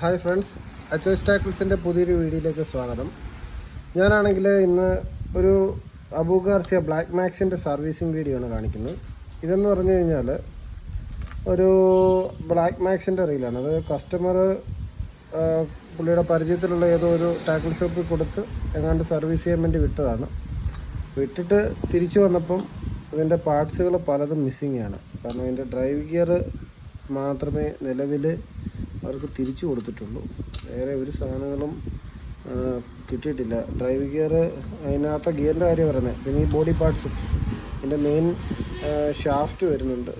Hi friends അച്ചോ സ്റ്റാക്കിൾസിന്റെ പുതിയൊരു വീഡിയോയിലേക്ക് സ്വാഗതം. ഞാനാണെങ്കിൽ ഇന്ന് ഒരു അബൂഗാർസിയ ബ്ലാക്ക് മാക്സിന്റെ സർവീസിങ് വീഡിയോ ആണ് കാണിക്കുന്നത്. ഇതെന്ന് പറഞ്ഞു കഴിഞ്ഞാൽ ഒരു ബ്ലാക്ക് മാക്സിന്റെ റീലാണ്. അത് കസ്റ്റമർ പുള്ളിയുടെ പരിചയത്തിലുള്ള ഏതോ ഒരു ടാക്കിൾ ഷോപ്പിൽ കൊടുത്ത് എങ്ങാണ്ട് സർവീസ് ചെയ്യാൻ വേണ്ടി വിട്ടതാണ്. വിട്ടിട്ട് തിരിച്ചു വന്നപ്പം അതിന്റെ പാർട്സുകൾ പലതും മിസ്സിങ് ആണ്. കാരണം ഇതിന്റെ ഡ്രൈവ് ഗിയർ മാത്രമേ നിലവിൽ അവർക്ക് തിരിച്ചു കൊടുത്തിട്ടുള്ളൂ. വേറെ ഒരു സാധനങ്ങളും കിട്ടിയിട്ടില്ല. ഡ്രൈവ് ഗിയർ അതിനകത്ത ഗിയറിന്റെ കാര്യം പറയുന്നത് പിന്നെ ഈ ബോഡി പാർട്സ് ഇതിന്റെ മെയിൻ ഷാഫ്റ്റ് വരുന്നുണ്ട്.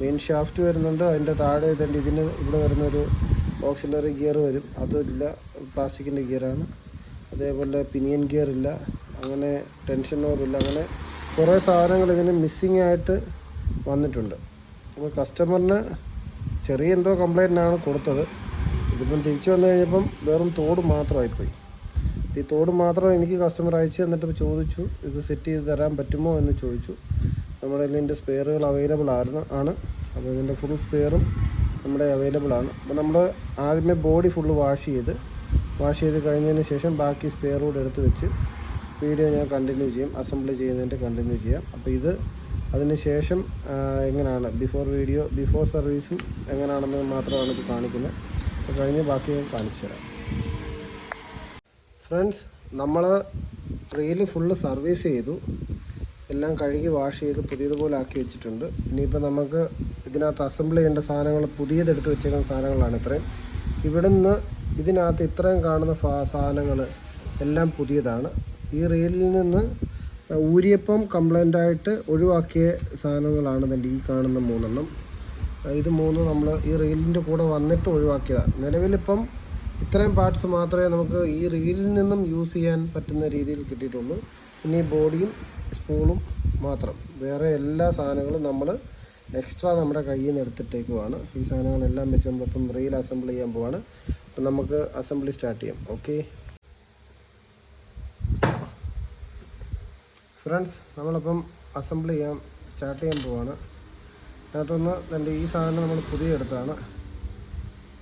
മെയിൻ ഷാഫ്റ്റ് വരുന്നുണ്ട്. അതിന്റെ താഴെ ഇതിന്റെ ഇതിന് ഇവിടെ വരുന്നൊരു ഓക്സിലറി ഗിയർ വരും. അതില്ല പ്ലാസ്റ്റിക്കിന്റെ ഗിയറാണ് അതേപോലെ പിനിയൻ ഗിയർ ഇല്ല. അങ്ങനെ ടെൻഷൻ ഓറില്ല അങ്ങനെ കുറേ സാധനങ്ങൾ ഇതിന് മിസ്സിങ് ആയിട്ട് വന്നിട്ടുണ്ട്. അപ്പോൾ കസ്റ്റമറിന് ചെറിയ എന്തോ കംപ്ലൈന്റ് ആണ് കൊടുത്തത്. ഇതിപ്പം തിരിച്ചു വന്നു കഴിഞ്ഞപ്പം വെറും തോട് മാത്രമായിപ്പോയി. ഈ തോട് മാത്രം എനിക്ക് കസ്റ്റമർ അയച്ചു തന്നിട്ട് ചോദിച്ചു ഇത് സെറ്റ് ചെയ്ത് തരാൻ പറ്റുമോ? എന്ന് ചോദിച്ചു. നമ്മുടെ ഇതിന്റെ സ്പെയറുകൾ അവൈലബിൾ ആയിരുന്നു ആണ്. അപ്പോൾ ഇതിന്റെ ഫുൾ സ്പെയറും നമ്മുടെ അവൈലബിൾ ആണ്. അപ്പോൾ നമ്മൾ ആദ്യമേ ബോഡി ഫുള്ള് വാഷ് ചെയ്ത് വാഷ് ചെയ്ത് കഴിഞ്ഞതിന് ശേഷം ബാക്കി സ്പെയർ കൂടെ എടുത്ത് വെച്ച് വീഡിയോ ഞാൻ കണ്ടിന്യൂ ചെയ്യും അസംബിൾ ചെയ്യുന്നതിന്റെ കണ്ടിന്യൂ ചെയ്യാം. അപ്പോൾ ഇത് അതിന് ശേഷം എങ്ങനെയാണ്? ബിഫോർ വീഡിയോ ബിഫോർ സർവീസും എങ്ങനെയാണെന്ന് മാത്രമാണ് ഇത് കാണിക്കുന്നത്. അപ്പോൾ കഴിഞ്ഞ് ബാക്കി ഞാൻ കാണിച്ചു തരാം. ഫ്രണ്ട്സ് നമ്മൾ റീൽ ഫുള്ള് സർവീസ് ചെയ്തു. എല്ലാം കഴുകി വാഷ് ചെയ്ത് പുതിയതുപോലെ ആക്കി വെച്ചിട്ടുണ്ട്. ഇനിയിപ്പോൾ നമുക്ക് ഇതിനകത്ത് അസംബിൾ ചെയ്യേണ്ട സാധനങ്ങൾ പുതിയതെടുത്ത് വെച്ചേക്കുന്ന സാധനങ്ങളാണ് ഇത്രയും. ഇവിടുന്ന് ഇതിനകത്ത് ഇത്രയും കാണുന്ന സാധനങ്ങൾ എല്ലാം പുതിയതാണ്. ഈ റീലിൽ നിന്ന് ഊരിയപ്പം കംപ്ലൈന്റ് ആയിട്ട് ഒഴിവാക്കിയ സാധനങ്ങളാണ് ഇതിന്റെ ഈ കാണുന്ന മൂന്നെണ്ണം. ഇത് മൂന്ന് നമ്മൾ ഈ റീലിന്റെ കൂടെ വന്നിട്ട് ഒഴിവാക്കിയതാണ് നിലവിലിപ്പം ഇത്രയും പാർട്സ് മാത്രമേ നമുക്ക് ഈ റീലിൽ നിന്നും യൂസ് ചെയ്യാൻ പറ്റുന്ന രീതിയിൽ കിട്ടിയിട്ടുള്ളൂ. പിന്നെ ഈ ബോഡിയും സ്പൂളും മാത്രം. വേറെ എല്ലാ സാധനങ്ങളും നമ്മൾ എക്സ്ട്രാ നമ്മുടെ കയ്യിൽ നിന്ന് എടുത്തിട്ടേക്കുവാണ്. ഈ സാധനങ്ങളെല്ലാം വെച്ച് നമ്മളിപ്പം റീൽ അസംബിൾ ചെയ്യാൻ പോവാണ്. അപ്പം നമുക്ക് അസംബ്ലി സ്റ്റാർട്ട് ചെയ്യാം. ഓക്കെ? ഫ്രണ്ട്സ് നമ്മളിപ്പം അസംബിൾ ചെയ്യാൻ സ്റ്റാർട്ട് ചെയ്യാൻ പോവാണ്. അതിനകത്തൊന്ന് രണ്ട് ഈ സാധനം നമ്മൾ പുതിയ എടുത്താണ്.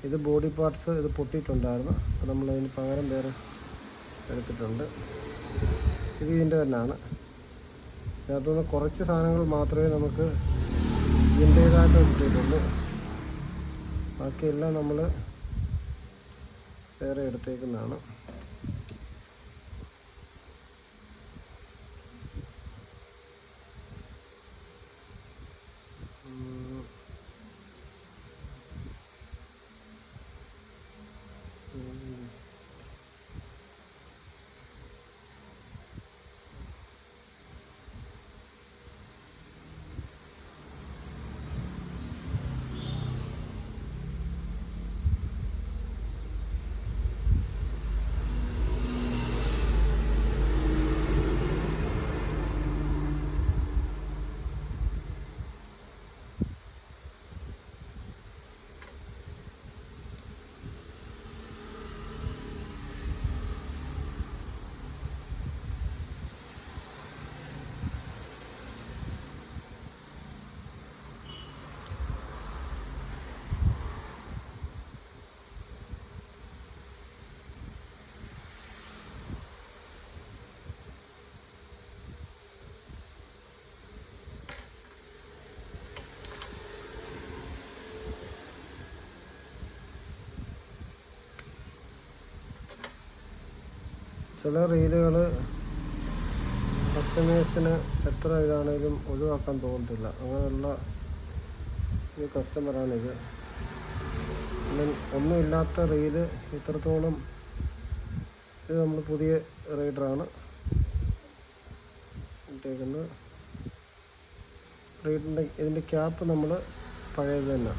ഇത് ബോഡി പാർട്സ് ഇത് പൊട്ടിയിട്ടുണ്ടായിരുന്നു. അപ്പോൾ നമ്മൾ അതിന് പകരം വേറെ എടുത്തിട്ടുണ്ട്. ഇത് ഇതിന്റെ തന്നെയാണ്. ഇതിനകത്തുനിന്ന് കുറച്ച് സാധനങ്ങൾ മാത്രമേ നമുക്ക് ഇതിന്റേതായിട്ട് കിട്ടിയിട്ടുള്ളൂ. ബാക്കിയെല്ലാം നമ്മൾ വേറെ എടുത്തേക്കുന്നതാണ്. ചില റീലുകൾ കസ്റ്റമേഴ്സിന് എത്ര ഇതാണേലും ഒഴിവാക്കാൻ തോന്നത്തില്ല. അങ്ങനെയുള്ള ഒരു കസ്റ്റമറാണിത് ഒന്നുമില്ലാത്ത റീൽ ഇത്രത്തോളം ഇത് നമ്മൾ പുതിയ റീഡറാണ്. ഇട്ടേക്കുന്നത്. റീഡിന്റെ ഇതിന്റെ ക്യാപ്പ് നമ്മൾ പഴയത് തന്നെ.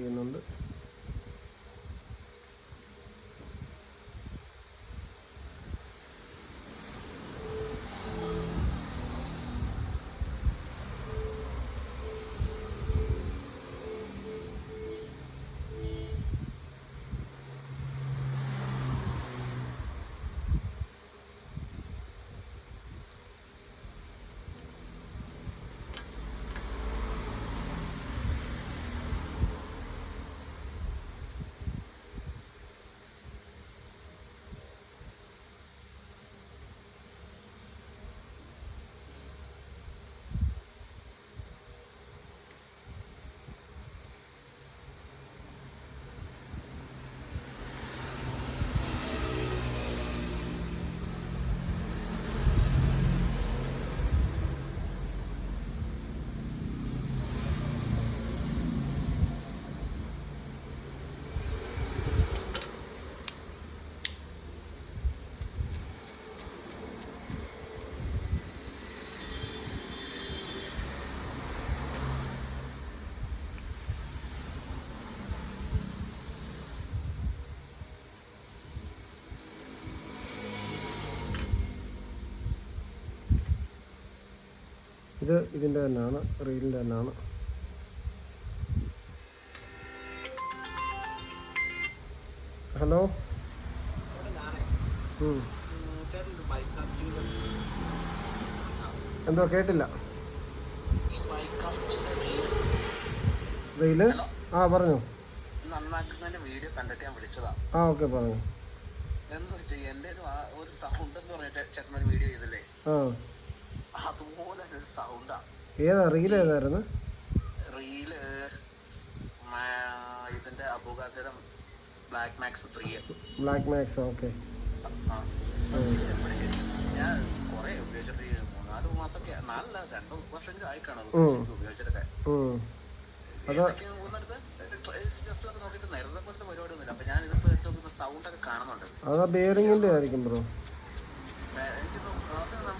ചെയ്യുന്നുണ്ട്. ഇത് ഇതിന്റെ തന്നെയാണ് റീലിന്റെ തന്നെയാണ്. ഹലോ. എന്തോ കേട്ടില്ല. റീൽ? ആ പറഞ്ഞു. നന്നാക്കുന്നതിന്റെ വീഡിയോ കണ്ടിട്ട് ഞാൻ വിളിച്ചതാ. ആ ഓക്കെ പറഞ്ഞു. എന്താ വെച്ചാൽ എന്റെ ഒരു സൗണ്ട് എന്ന് പറഞ്ഞിട്ട് ചേട്ടൻ വീഡിയോ ചെയ്തില്ലേ? ആ. അതുപോലെ സൗണ്ടാ ഏതാ? റീൽ ഏതായിരുന്നു? റീൽ ഇതിന്റെ അബുഗാസിയുടെ black max three black max okay ഞാൻ കൊറേ ഉപയോഗിച്ചിട്ട് മൂന്നാൽ മാസമൊക്കെ നാലല്ല രണ്ടു വർഷം ആയി കാണും അത് ഉം. ശരിക്കും ഉപയോഗിച്ചിട്ടൊക്കെ. ജസ്റ്റ് ഒക്കെ നോക്കിയിട്ട് നേരത്തെ പോലത്തെ പരിപാടി ഒന്നുമില്ല അപ്പൊ ഞാൻ ഇതിപ്പോ എടുത്ത് നോക്കുന്ന സൗണ്ട് ഒക്കെ കാണുന്നുണ്ട്. അതാ ബിയറിംഗിന്റെ ആയിരിക്കും ബ്രോ എനിക്കിപ്പോ അത് നമുക്ക്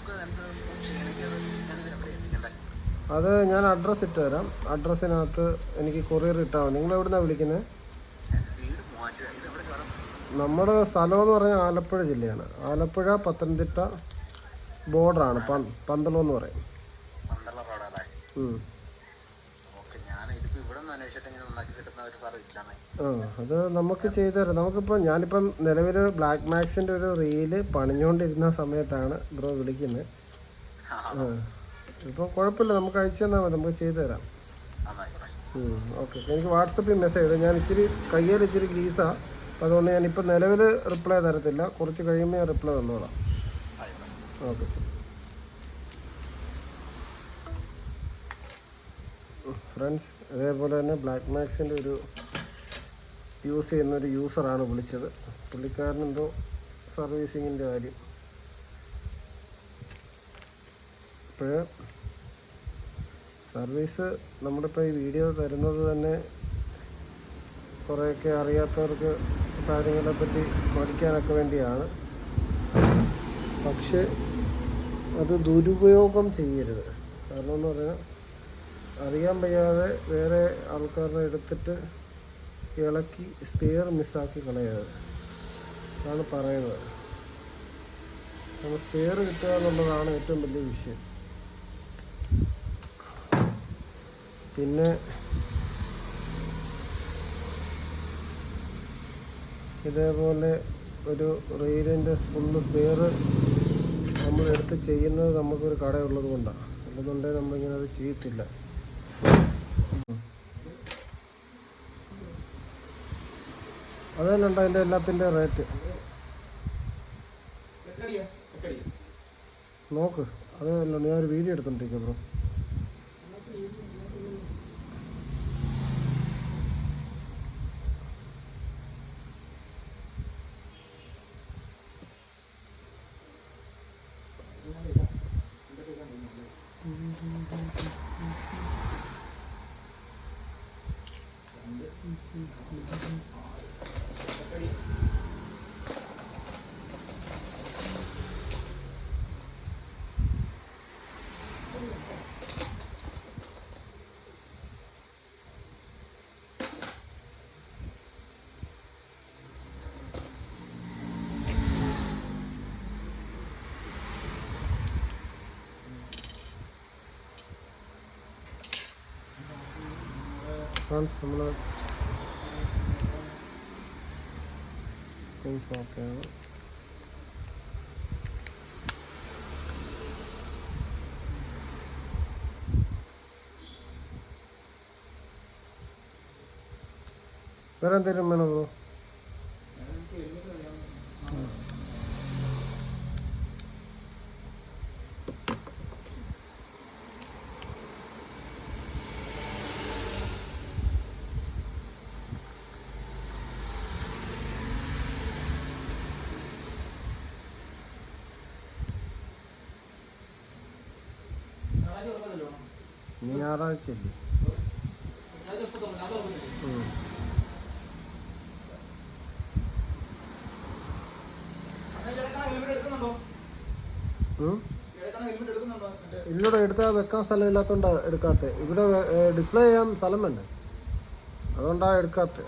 എന്ത് ചെയ്യണമെങ്കിൽ അത് ഞാനിത് എവിടെ എത്തിക്കണ്ടേ അത് ഞാൻ അഡ്രസ്സ് ഇട്ട് തരാം. അഡ്രസ്സിനകത്ത് എനിക്ക് കൊറിയർ ഇട്ടാൽ മതി. നിങ്ങൾ എവിടുന്നാണ് വിളിക്കുന്നത് നമ്മുടെ സ്ഥലം എന്ന് പറഞ്ഞാൽ ആലപ്പുഴ ജില്ലയാണ്. ആലപ്പുഴ പത്തനംതിട്ട ബോർഡറാണ് പന്തളം എന്ന് പറയും പന്തള റോഡല്ലേ ഉം. ഓക്കെ ഞാൻ ഇതിപ്പോ ഇവിടെ നിന്ന് അന്വേഷിച്ചിട്ട് ഇങ്ങനെ നന്നാക്കി കിട്ടുന്ന ഒരു സാർ ഇല്ലാന്നേ ആ അത് നമുക്ക് ചെയ്തു തരാം. നമുക്കിപ്പോൾ ഞാനിപ്പം നിലവിൽ ബ്ലാക്ക് മാക്സിന്റെ ഒരു റീൽ പണിഞ്ഞുകൊണ്ടിരുന്ന സമയത്താണ് ബ്രോ വിളിക്കുന്നത്. ആ ഇപ്പോൾ കുഴപ്പമില്ല. നമുക്ക് അയച്ചു തന്നാൽ മതി. നമുക്ക് ചെയ്തു തരാം. ഓക്കെ. എനിക്ക് വാട്സപ്പിൽ മെസ്സേജ് ഇടും. ഞാൻ ഇച്ചിരി കയ്യിൽ ഇച്ചിരി ഗ്രീസാണ് അപ്പോൾ അതുകൊണ്ട് ഞാനിപ്പോൾ നിലവിൽ റിപ്ലൈ തരത്തില്ല. കുറച്ച് കഴിയുമ്പോൾ ഞാൻ റിപ്ലൈ തന്നോളാം. ഓക്കെ ശരി. ഫ്രണ്ട്സ് അതേപോലെ തന്നെ ബ്ലാക്ക് മാക്സിന്റെ ഒരു യൂസ് ചെയ്യുന്ന ഒരു യൂസറാണ് വിളിച്ചത്. പുള്ളിക്കാരനെന്തോ സർവീസിങ്ങിന്റെ കാര്യം. അപ്പോൾ സർവീസ് നമ്മളിപ്പോൾ ഈ വീഡിയോ തരുന്നത് തന്നെ കുറേയൊക്കെ അറിയാത്തവർക്ക് കാര്യങ്ങളെ പറ്റി പഠിക്കാനൊക്കെ വേണ്ടിയാണ്. പക്ഷേ അത് ദുരുപയോഗം ചെയ്യരുത്. കാരണം എന്ന് പറഞ്ഞാൽ അറിയാൻ വയ്യാതെ വേറെ ആൾക്കാരുടെ എടുത്തിട്ട് ഇളക്കി സ്പെയർ മിസ്സാക്കി കളയരുത്. അതാണ് പറയുന്നത്. കാരണം സ്പെയർ കിട്ടുക എന്നുള്ളതാണ് ഏറ്റവും വലിയ വിഷയം. പിന്നെ ഇതേപോലെ ഒരു റെയിലിന്റെ ഫുള്ള് സ്പെയർ നമ്മളെടുത്ത് ചെയ്യുന്നത് നമുക്കൊരു കടയുള്ളത് കൊണ്ടാണ്. അല്ലെന്നുണ്ടെങ്കിൽ നമ്മളിങ്ങനെ അത് ചെയ്യത്തില്ല. അത് തന്നെ എല്ലാത്തിന്റെ അതിന്റെ എല്ലാത്തിന്റെ റേറ്റ് നോക്ക് അത് അല്ല ഞാൻ ഒരു വീഡിയോ എടുത്തോണ്ടിരിക്കുക ബ്രോ ഫ്രണ്ട്സ് നമ്മൾ ഓക്കെയാണ് വേറെ എന്തെങ്കിലും വേണോ ബ്രോ ഇനി ഞായറാഴ്ച അല്ലേ ഇല്ലട എടുത്താൽ വെക്കാൻ സ്ഥലമില്ലാത്തതുകൊണ്ടാണ് എടുക്കാത്തത് ഇവിടെ ഡിസ്പ്ലേ ചെയ്യാൻ സ്ഥലം വേണ്ടേ? അതുകൊണ്ടാണ് എടുക്കാത്തത്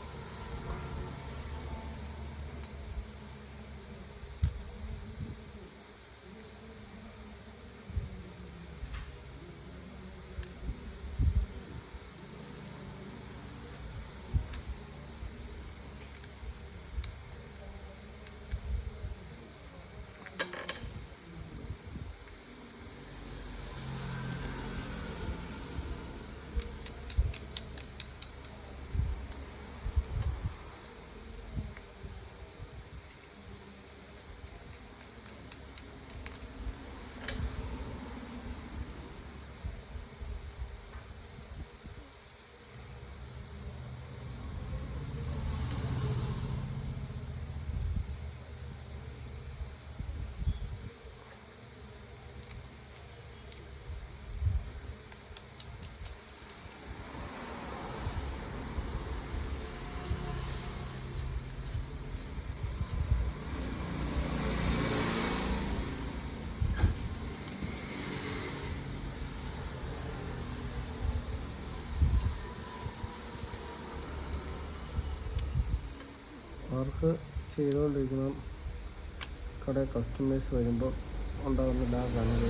ചെയ്തുകൊണ്ടിരിക്കുന്ന കുറേ കസ്റ്റമേഴ്സ് വരുമ്പോൾ ഉണ്ടാകുന്ന ലാഗാണ്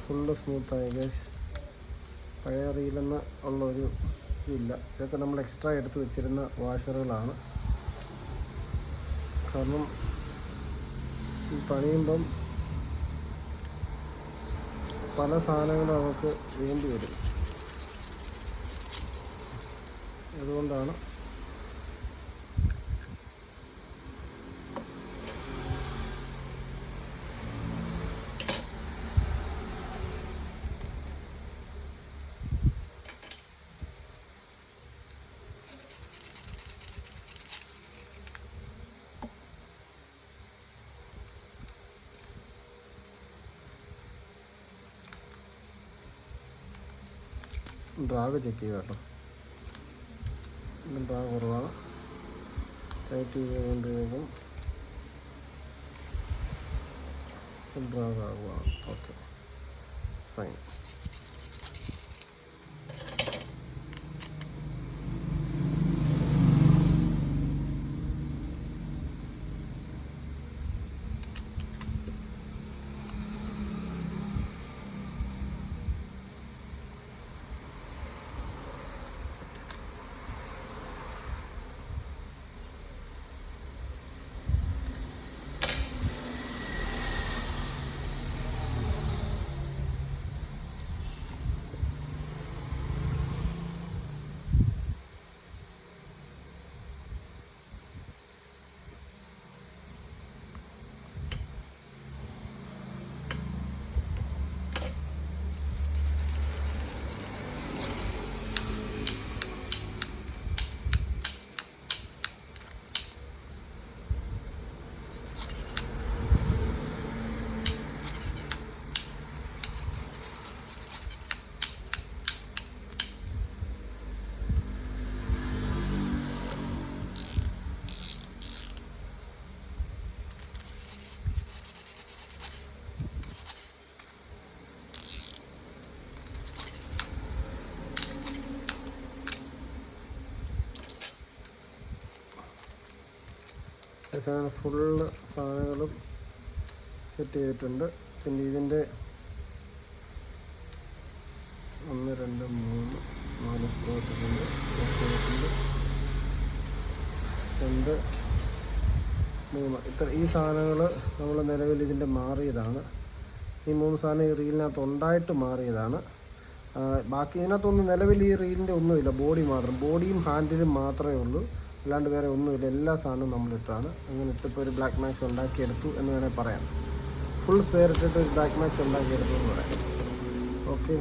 ഫുള്ള് സ്മൂത്തായി ഗൈസ് പഴയ റീലെന്ന് ഉള്ളൊരു ഇതില്ല. ഇതൊക്കെ നമ്മൾ എക്സ്ട്രാ എടുത്ത് വെച്ചിരുന്ന വാഷറുകളാണ് കാരണം ഈ പണിയുമ്പം പല സാധനങ്ങളും അവർക്ക് വേണ്ടി വരും. അതുകൊണ്ടാണ് ഡ്രാഗ് ചെക്ക് ചെയ്യുക കേട്ടോ. ഡ്രാഗ് കുറവാണ്. ടൈറ്റ് ചെയ്തുകൊണ്ടിരിക്കും ഡ്രാഗ് ആകുവാണ് ഓക്കെ ഫൈൻ ഫുള്ള് സാധനങ്ങളും സെറ്റ് ചെയ്തിട്ടുണ്ട്. പിന്നെ ഇതിന്റെ ഒന്ന് രണ്ട് മൂന്ന് നാല് ഇട്ടിട്ടുണ്ട് രണ്ട് മൂന്ന്. ഇത്ര ഈ സാധനങ്ങൾ നമ്മൾ നിലവിൽ ഇതിന്റെ മാറിയതാണ്. ഈ മൂന്ന് സാധനം ഈ റീലിനകത്ത് ഉണ്ടായിട്ട് മാറിയതാണ്. ബാക്കി ഇതിനകത്തൊന്നും നിലവിൽ ഈ റീലിന്റെ ഒന്നുമില്ല. ബോഡി മാത്രം. ബോഡിയും ഹാൻഡിലും മാത്രമേ ഉള്ളൂ. അല്ലാണ്ട് വേറെ ഒന്നുമില്ല. എല്ലാ സാധനവും നമ്മളിട്ടാണ് അങ്ങനെ ഇട്ടിപ്പോൾ ഒരു ബ്ലാക്ക് മാക്സ് ഉണ്ടാക്കിയെടുത്തു എന്ന് വേണേൽ പറയാം. ഫുൾ സ്പെയർ ഇട്ടിട്ട് ഒരു ബ്ലാക്ക് മാക്സ് ഉണ്ടാക്കിയെടുത്തു എന്ന് പറയാം. ഓക്കെ